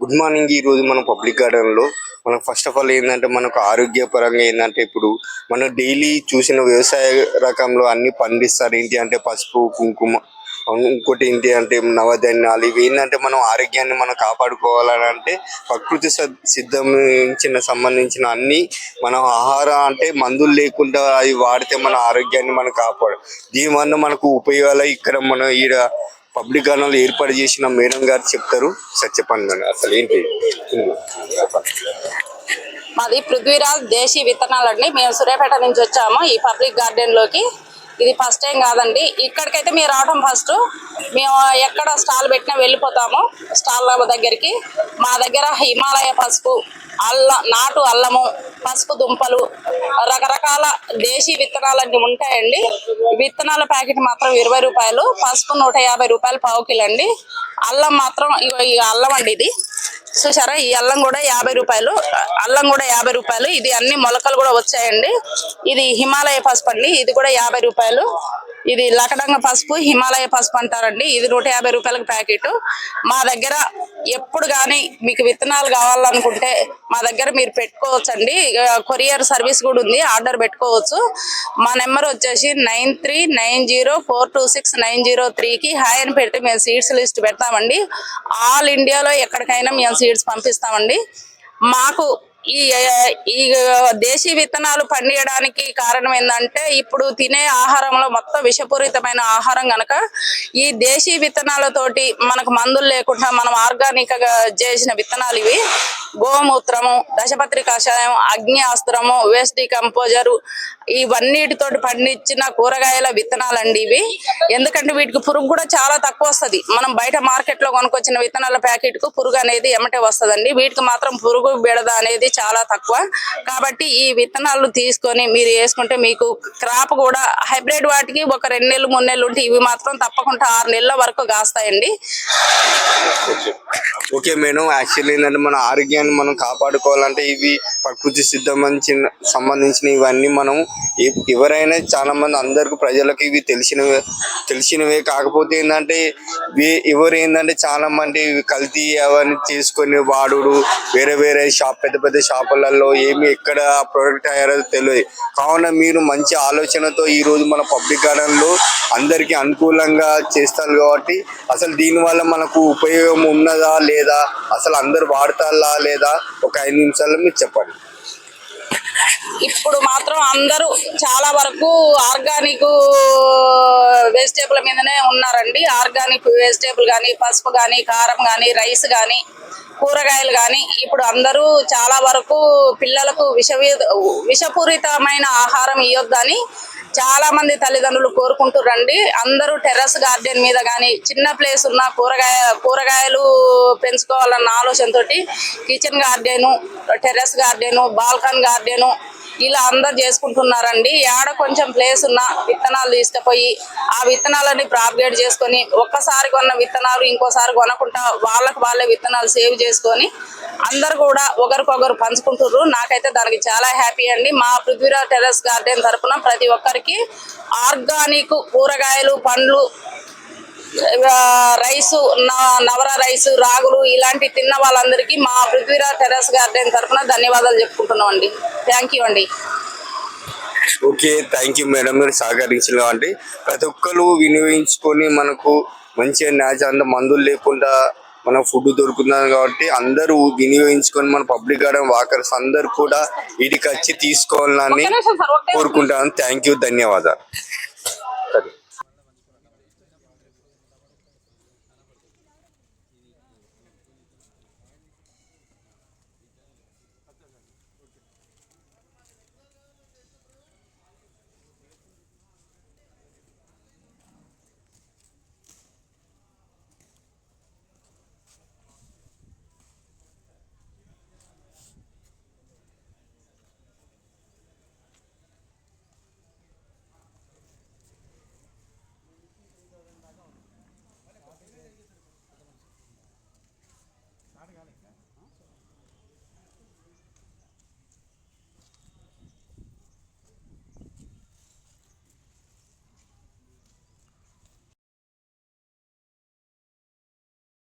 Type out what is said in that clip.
Good morning ఈ రోజు మనం పబ్లిక్ గార్డెన్లో మనం ఫస్ట్ ఆఫ్ ఆల్ ఏంటంటే మనకు ఆరోగ్యపరంగా ఏంటంటే ఇప్పుడు మనం డైలీ చూసిన వ్యవసాయ రకంలో అన్ని పండిస్తారు. ఏంటి అంటే పసుపు కుంకుమ ఇంకోటి ఏంటి అంటే నవధాన్యాలు. ఇవి ఏంటంటే మనం ఆరోగ్యాన్ని మనం కాపాడుకోవాలని అంటే ప్రకృతి స- సంబంధించిన అన్ని మనం ఆహారం అంటే మందులు లేకుండా అవి వాడితే మన ఆరోగ్యాన్ని మనం కాపాడు దీనివల్ల మనకు ఉపయోగాలు ఇక్కడ మనం ఈడ పబ్లిక్ గార్డెన్లో ఏర్పాటు చేసిన మేడం గారు చెప్తారు సార్ అసలు ఏంటి? మాది పృథ్వీరాజ్ దేశీ విత్తనాలండి మేము సూర్యాపేట నుంచి వచ్చాము ఈ పబ్లిక్ గార్డెన్లోకి. ఇది ఫస్ట్ టైం కాదండి. ఇక్కడికైతే మీరు రావడం ఫస్ట్. మేము ఎక్కడ స్టాల్ పెట్టినా వెళ్ళిపోతాము స్టాల్ దగ్గరికి. మా దగ్గర హిమాలయ పసుపు అల్ల నాటు అల్లము పసుపు దుంపలు రకరకాల దేశీ విత్తనాలన్నీ ఉంటాయండి. విత్తనాల ప్యాకెట్ మాత్రం ఇరవై రూపాయలు పసుపు నూట యాభై రూపాయలు పావు కిలో అండి అల్లం మాత్రం ఈ అల్లం అండి ఇది. చూసారా ఈ అల్లం కూడా యాభై రూపాయలు అల్లం కూడా యాభై రూపాయలు. ఇది అన్ని మొలకలు కూడా వచ్చాయండి. ఇది హిమాలయ పసుపు అండి. ఇది కూడా యాభై రూపాయలు. ఇది లకడంగ పసుపు హిమాలయ పసుపు అంటారండి. ఇది నూట యాభై రూపాయలకు ప్యాకెట్. మా దగ్గర ఎప్పుడు కానీ మీకు విత్తనాలు కావాలనుకుంటే మా దగ్గర మీరు పెట్టుకోవచ్చండి. కొరియర్ సర్వీస్ కూడా ఉంది ఆర్డర్ పెట్టుకోవచ్చు. మా నెంబర్ వచ్చేసి nine three nine zero four two six nine zero త్రీకి హాయ్ అని పెట్టి మేము సీడ్స్ లిస్ట్ పెడతామండి. ఆల్ ఇండియాలో ఎక్కడికైనా మేము సీడ్స్ పంపిస్తామండి. మాకు ఈ ఈ దేశీ విత్తనాలు పండియడానికి కారణం ఏంటంటే ఇప్పుడు తినే ఆహారంలో మొత్తం విషపూరితమైన ఆహారం గనక ఈ దేశీ విత్తనాలతోటి మనకు మందులు లేకుండా మనం ఆర్గానిక్గా చేసిన విత్తనాలు ఇవి. గోమూత్రము దశపత్రి కషాయం అగ్ని అస్త్రము వేస్ట్ కంపోజర్ ఇవన్నిటితోటి పండించిన కూరగాయల విత్తనాలండి ఇవి. ఎందుకంటే వీటికి పురుగు కూడా చాలా తక్కువ వస్తది. మనం బయట మార్కెట్లో కొనుక్కొచ్చిన విత్తనాల ప్యాకెట్కు పురుగు అనేది ఎమటే వస్తదండి. వీటికి మాత్రం పురుగు బెడద అనేది చాలా తక్కువ. కాబట్టి ఈ విత్తనాలు తీసుకొని మీరు వేసుకుంటే మీకు క్రాప్ కూడా హైబ్రిడ్ వాటికి ఒక రెండు నెలలు మూడు నెలలు ఉంటే ఇవి మాత్రం తప్పకుండా ఆరు నెలల వరకు కాస్తాయండి. Okay madam. యాక్చువల్లీ ఏంటంటే మన ఆరోగ్యాన్ని మనం కాపాడుకోవాలంటే ఇవి ప్రకృతి సిద్ధమైన సంబంధించిన ఇవన్నీ మనం ఎవరైనా చాలా మంది అందరికి ప్రజలకు ఇవి తెలిసినవే తెలిసినవే కాకపోతే ఏంటంటే ఎవరు ఏంటంటే చాలా మంది ఇవి కల్తీ అవన్నీ చేసుకొని వాడుడు వేరే వేరే షాప్ పెద్ద పెద్ద షాపులలో ఏమి ఎక్కడ ప్రోడక్ట్ అయ్యారో తెలియదు. కావున మీరు మంచి ఆలోచనతో ఈ రోజు మన పబ్లిక్ గార్డెన్లో అందరికి అనుకూలంగా చేస్తారు కాబట్టి అసలు దీని వల్ల మనకు ఉపయోగం ఉన్నదా లేదా అసలు అందరు వాడతారా లేదా ఒక ఐదు నిమిషాల్లో మీరు చెప్పండి. ఇప్పుడు మాత్రం అందరూ చాలా వరకు ఆర్గానిక్ వెజిటేబుల్ మీదనే ఉన్నారండి. ఆర్గానిక్ వెజిటేబుల్ కానీ పసుపు కానీ కారం కానీ రైస్ కానీ కూరగాయలు కానీ ఇప్పుడు అందరూ చాలా వరకు పిల్లలకు విష విషపూరితమైన ఆహారం ఇవ్వద్దని చాలా మంది తల్లిదండ్రులు కోరుకుంటురండి అందరూ టెర్రస్ గార్డెన్ మీద కానీ చిన్న ప్లేస్ ఉన్న కూరగాయ కూరగాయలు పెంచుకోవాలన్న ఆలోచనతోటి kitchen garden terrace garden balcony garden ఇలా అందరు చేసుకుంటున్నారండి. ఏడ కొంచెం ప్లేస్ ఉన్న విత్తనాలు తీసుకుపోయి ఆ విత్తనాలని ప్రాపగేట్ చేసుకొని ఒక్కసారి కొన్న విత్తనాలు ఇంకోసారి కొనకుండా వాళ్ళకు వాళ్ళే విత్తనాలు సేవ్ చేసుకొని అందరు కూడా ఒకరికొకరు పంచుకుంటున్నారు నాకైతే దానికి చాలా హ్యాపీ అండి. మా పృథ్వీరాజ్ టెర్రస్ గార్డెన్ తరఫున ప్రతి ఒక్కరికి ఆర్గానిక్ కూరగాయలు పండ్లు రైసు నవర రైసు రాగులు ఇలాంటి తిన్న వాళ్ళందరికీ మా పృథ్వీరాజ్ టెర్రస్ గార్డెన్ తరఫున ధన్యవాదాలు చెప్పుకుంటున్నాం అండి. థ్యాంక్ యూ అండి. ఓకే థ్యాంక్ యూ మేడం మీరు సహకరించిన అంటే ప్రతి ఒక్కరు వినియోగించుకొని మనకు మంచిగా న్యాచ్ అంత మందులు లేకుండా మన ఫుడ్ దొరుకుతుంది కాబట్టి అందరూ వినియోగించుకొని మన పబ్లిక్ గార్డెన్ వాకర్స్ అందరు కూడా వీటికి వచ్చి తీసుకోవాలని కోరుకుంటాను థ్యాంక్ యూ ధన్యవాదాలు.